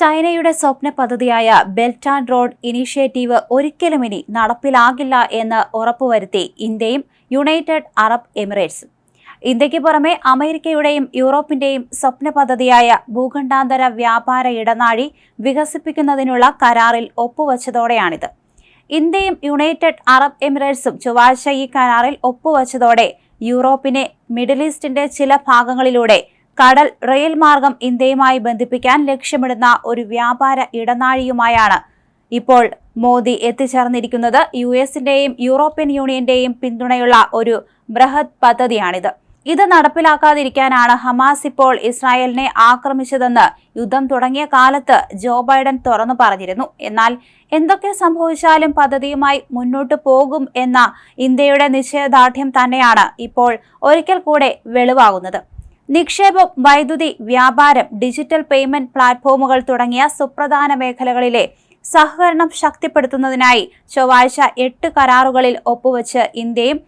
ചൈനയുടെ സ്വപ്ന പദ്ധതിയായ belt and road initiative ഒരിക്കലും ഇനി നടപ്പിലാകില്ല എന്ന് ഉറപ്പുവരുത്തി ഇന്ത്യയും യുണൈറ്റഡ് അറബ് എമിറേറ്റ്സും. ഇന്ത്യയ്ക്ക് പുറമെ അമേരിക്കയുടെയും യൂറോപ്പിന്റെയും സ്വപ്ന പദ്ധതിയായ ഭൂഖണ്ഡാന്തര വ്യാപാര ഇടനാഴി വികസിപ്പിക്കുന്നതിനുള്ള കരാറിൽ ഒപ്പുവച്ചതോടെയാണിത്. ഇന്ത്യയും യുണൈറ്റഡ് അറബ് എമിറേറ്റ്സും ചൊവ്വാഴ്ച ഈ കരാറിൽ ഒപ്പുവച്ചതോടെ യൂറോപ്പിനെ മിഡിൽ ഈസ്റ്റിന്റെ ചില ഭാഗങ്ങളിലൂടെ കടൽ റെയിൽ മാർഗം ഇന്ത്യയുമായി ബന്ധിപ്പിക്കാൻ ലക്ഷ്യമിടുന്ന ഒരു വ്യാപാര ഇടനാഴിയുമായാണ് ഇപ്പോൾ മോദി എത്തിച്ചേർന്നിരിക്കുന്നത്. യു എസിന്റെയും യൂറോപ്യൻ യൂണിയന്റെയും പിന്തുണയുള്ള ഒരു ബൃഹത് പദ്ധതിയാണിത്. ഇത് നടപ്പിലാക്കാതിരിക്കാനാണ് ഹമാസ് ഇപ്പോൾ ഇസ്രായേലിനെ ആക്രമിച്ചതെന്ന് യുദ്ധം തുടങ്ങിയ കാലത്ത് ജോ ബൈഡൻ തുറന്നു പറഞ്ഞിരുന്നു. എന്നാൽ എന്തൊക്കെ സംഭവിച്ചാലും പദ്ധതിയുമായി മുന്നോട്ട് പോകും എന്ന ഇന്ത്യയുടെ നിശ്ചയദാർഢ്യം തന്നെയാണ് ഇപ്പോൾ ഒരിക്കൽ കൂടെ വെളിവാകുന്നത്. നിക്ഷേപം വൈദ്യുതി വ്യാപാരം ഡിജിറ്റൽ പേയ്മെന്റ് പ്ലാറ്റ്ഫോമുകൾ തുടങ്ങിയ സുപ്രധാന മേഖലകളിലെ സഹകരണം ശക്തിപ്പെടുത്തുന്നതിനായി ചൊവ്വാഴ്ച എട്ട് കരാറുകളിൽ ഒപ്പുവെച്ച് ഇന്ത്യയും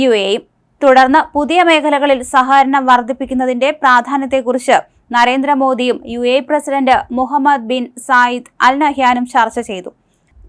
യു എയും തുടർന്ന് പുതിയ മേഖലകളിൽ സഹകരണം വർദ്ധിപ്പിക്കുന്നതിന്റെ പ്രാധാന്യത്തെക്കുറിച്ച് നരേന്ദ്രമോദിയും U A president Muhammad bin Zayed Al നഹ്യാനും ചർച്ച ചെയ്തു.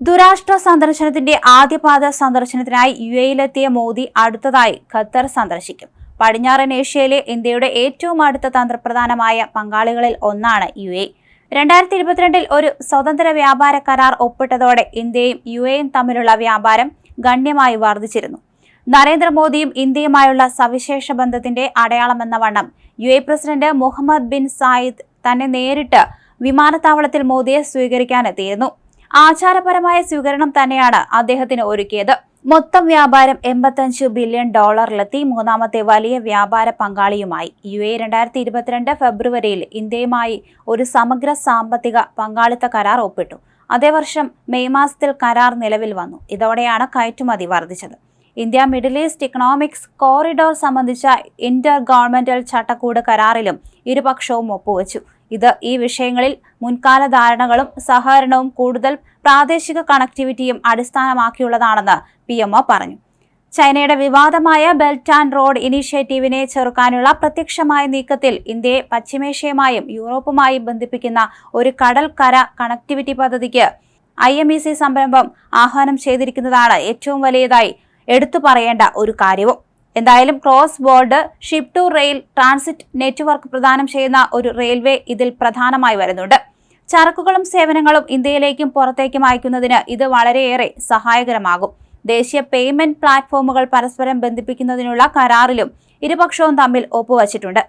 ദുരാഷ്ട്ര സന്ദർശനത്തിന്റെ ആദ്യപാദ സന്ദർശനത്തിനായി യു എയിലെത്തിയ മോദി അടുത്തതായി ഖത്തർ സന്ദർശിക്കും. പടിഞ്ഞാറൻ ഏഷ്യയിലെ ഇന്ത്യയുടെ ഏറ്റവും അടുത്ത തന്ത്രപ്രധാനമായ പങ്കാളികളിൽ ഒന്നാണ് യു എ. രണ്ടായിരത്തി ഇരുപത്തിരണ്ടിൽ ഒരു സ്വതന്ത്ര വ്യാപാര കരാർ ഒപ്പിട്ടതോടെ ഇന്ത്യയും യു എയും തമ്മിലുള്ള വ്യാപാരം ഗണ്യമായി വർദ്ധിച്ചിരുന്നു. നരേന്ദ്രമോദിയും ഇന്ത്യയുമായുള്ള സവിശേഷ ബന്ധത്തിന്റെ അടയാളമെന്ന വണ്ണം U A president Muhammad bin Zayed തന്നെ നേരിട്ട് വിമാനത്താവളത്തിൽ മോദിയെ സ്വീകരിക്കാനെത്തിയിരുന്നു. ആചാരപരമായ സ്വീകരണം തന്നെയാണ് അദ്ദേഹത്തിന് ഒരുക്കിയത്. മൊത്തം വ്യാപാരം എൺപത്തഞ്ച് ബില്യൺ ഡോളറിലെത്തി. മൂന്നാമത്തെ വലിയ വ്യാപാര പങ്കാളിയുമായി യു എ രണ്ടായിരത്തി ഇരുപത്തിരണ്ട് ഫെബ്രുവരിയിൽ ഇന്ത്യയുമായി ഒരു സമഗ്ര സാമ്പത്തിക പങ്കാളിത്ത കരാർ ഒപ്പിട്ടു. അതേ വർഷം മെയ് മാസത്തിൽ കരാർ നിലവിൽ വന്നു. ഇതോടെയാണ് കയറ്റുമതി വർദ്ധിച്ചത്. India middle east economics corridor സംബന്ധിച്ച ഇന്റർ ഗവൺമെന്റൽ ചട്ടക്കൂട് കരാറിലും ഇരുപക്ഷവും ഒപ്പുവച്ചു. ഇത് ഈ വിഷയങ്ങളിൽ മുൻകാല ധാരണകളും സഹകരണവും കൂടുതൽ പ്രാദേശിക കണക്ടിവിറ്റിയും അടിസ്ഥാനമാക്കിയുള്ളതാണെന്ന് പി പറഞ്ഞു. ചൈനയുടെ വിവാദമായ ബെൽറ്റ് ആൻഡ് റോഡ് ഇനീഷ്യേറ്റീവിനെ ചെറുക്കാനുള്ള പ്രത്യക്ഷമായ നീക്കത്തിൽ ഇന്ത്യയെ പശ്ചിമേഷ്യയുമായും യൂറോപ്പുമായും ബന്ധിപ്പിക്കുന്ന ഒരു കടൽ കര കണക്ടിവിറ്റി പദ്ധതിക്ക് ഐ സംരംഭം ആഹ്വാനം ചെയ്തിരിക്കുന്നതാണ് ഏറ്റവും വലിയതായി എടുത്തു പറയേണ്ട ഒരു കാര്യവും. എന്തായാലും cross border ship to rail transit network പ്രദാനം ചെയ്യുന്ന ഒരു റെയിൽവേ ഇതിൽ പ്രധാനമായി വരുന്നുണ്ട്. ചരക്കുകളും സേവനങ്ങളും ഇന്ത്യയിലേക്കും പുറത്തേക്കും അയക്കുന്നതിന് ഇത് വളരെയേറെ സഹായകരമാകും. ദേശീയ പേയ്മെന്റ് പ്ലാറ്റ്ഫോമുകൾ പരസ്പരം ബന്ധിപ്പിക്കുന്നതിനുള്ള കരാറിലും ഇരുപക്ഷവും തമ്മിൽ ഒപ്പുവച്ചിട്ടുണ്ട്.